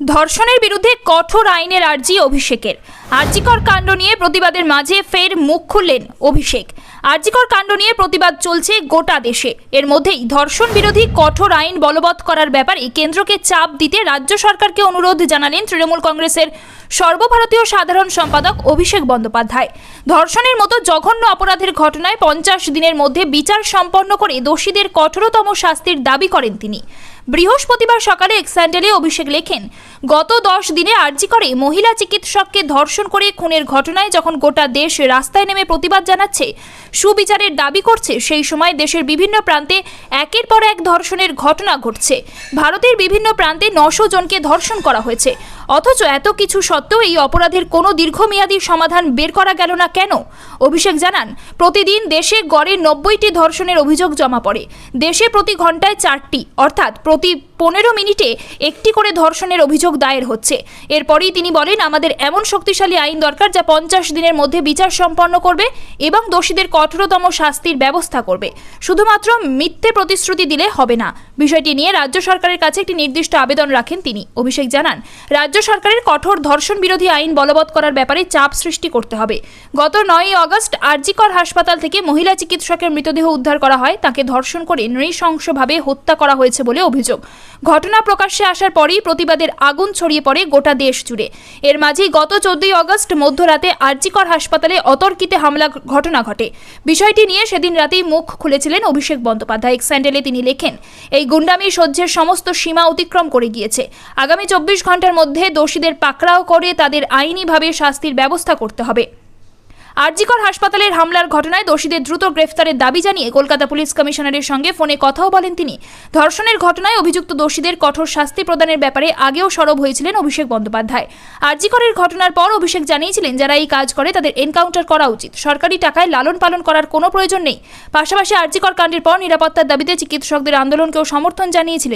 ধর্ষণের বিরুদ্ধে কঠোর আইনের আর্জি অভিষেকের। আর্জিকর কাণ্ড নিয়ে প্রতিবাদের মাঝে ফের মুখ খুললেন অভিষেক। আর্জিকর কাণ্ড নিয়ে প্রতিবাদ চলছে গোটা দেশে। এর মধ্যেই ধর্ষণ বিরোধী কঠোর আইন বলবৎ করার ব্যাপারে কেন্দ্রকে চাপ দিতে রাজ্য সরকারকে অনুরোধ জানালেন তৃণমূল কংগ্রেসের সর্বভারতীয় সাধারণ সম্পাদক অভিষেক বন্দ্যোপাধ্যায়। ধর্ষণের মতো জঘন্য অপরাধের ঘটনায় পঞ্চাশ দিনের মধ্যে বিচার সম্পন্ন করে দোষীদের কঠোরতম শাস্তির দাবি করেন তিনি। বৃহস্পতিবার সকালে এক স্যান্ডেলে অভিষেক লেখেন গত দশ দিনে আর্জি করে মহিলা চিকিৎসককে ধর্ষণ করে খুনের ঘটনায় যখন গোটা দেশ রাস্তায় নেমে প্রতিবাদ জানাচ্ছে, সুবিচারের দাবি করছে, সেই সময় দেশের বিভিন্ন প্রান্তে একের পর এক ধর্ষণের ঘটনা ঘটছে। ভারতের বিভিন্ন প্রান্তে নশো জনকে ধর্ষণ করা হয়েছে। অথচ এত কিছু সত্ত্বেও এই অপরাধের কোনো দীর্ঘমেয়াদী সমাধান বের করা গেল না কেন? অভিষেক জানান, প্রতিদিন দেশে গড়ে নব্বইটি ধর্ষণের অভিযোগ জমা পড়ে। দেশে প্রতি ঘন্টায় চারটি, অর্থাৎ প্রতি পনেরো মিনিটে একটি করে ধর্ষণের অভিযোগ দায়ের হচ্ছে। এরপরেই তিনি বলেন, আমাদের এমন শক্তিশালী আইন দরকার যা পঞ্চাশ দিনের মধ্যে বিচার সম্পন্ন করবে এবং দোষীদের কঠোরতম শাস্তির ব্যবস্থা করবে। শুধুমাত্র মিথ্যে প্রতিশ্রুতি দিলে হবে না। বিষয়টি নিয়ে রাজ্য সরকারের কাছে একটি নির্দিষ্ট আবেদন রাখেন তিনি। অভিষেক জানান, রাজ্য সরকারের কঠোর ধর্ষণ বিরোধী আইন বলবৎ করার ব্যাপারে চাপ সৃষ্টি করতে হবে। গত নয়ই অগস্ট আরজিকর হাসপাতাল থেকে মহিলা চিকিৎসকের মৃতদেহ উদ্ধার করা হয়। তাকে ধর্ষণ করে নৃশংসভাবে হত্যা করা হয়েছে বলে অভিযোগ। ঘটনা প্রকাশ্যে আসার পরেই প্রতিবাদের আগুন ছড়িয়ে পড়ে গোটা দেশ জুড়ে। এর মাঝেই গত চোদ্দই অগস্ট মধ্যরাতে আরজিকর হাসপাতালে অতর্কিতে হামলা ঘটনা ঘটে। বিষয়টি নিয়ে সেদিন রাতেই মুখ খুলেছিলেন অভিষেক বন্দ্যোপাধ্যায়। এক স্যান্ডেলে তিনি লেখেন, এই গুন্ডামি সহ্যের সমস্ত সীমা অতিক্রম করে গিয়েছে। আগামী চব্বিশ ঘণ্টার মধ্যে দোষীদের পাকড়াও করে তাদের আইনিভাবে শাস্তির ব্যবস্থা করতে হবে। আরজিকর হাসপাতালের হামলার ঘটনায় দোষীদের দ্রুত গ্রেফতারের দাবি জানিয়ে কলকাতা পুলিশ কমিশনারের সঙ্গে ফোনে কথাও বলেন তিনি। ধর্ষণের ঘটনায় অভিযুক্ত দোষীদের কঠোর শাস্তি প্রদানের ব্যাপারে আগেও সরব হয়েছিলেন অভিষেক বন্দ্যোপাধ্যায়। আরজিকরের ঘটনার পর অভিষেক জানিয়েছিলেন যারা এই কাজ করে তাদের এনকাউন্টার করা উচিত। সরকারি টাকায় লালন পালন করার কোনো প্রয়োজন নেই। পাশাপাশি আরজিকর কাণ্ডের পর নিরাপত্তার দাবিতে চিকিৎসকদের আন্দোলনকেও সমর্থন জানিয়েছিলেন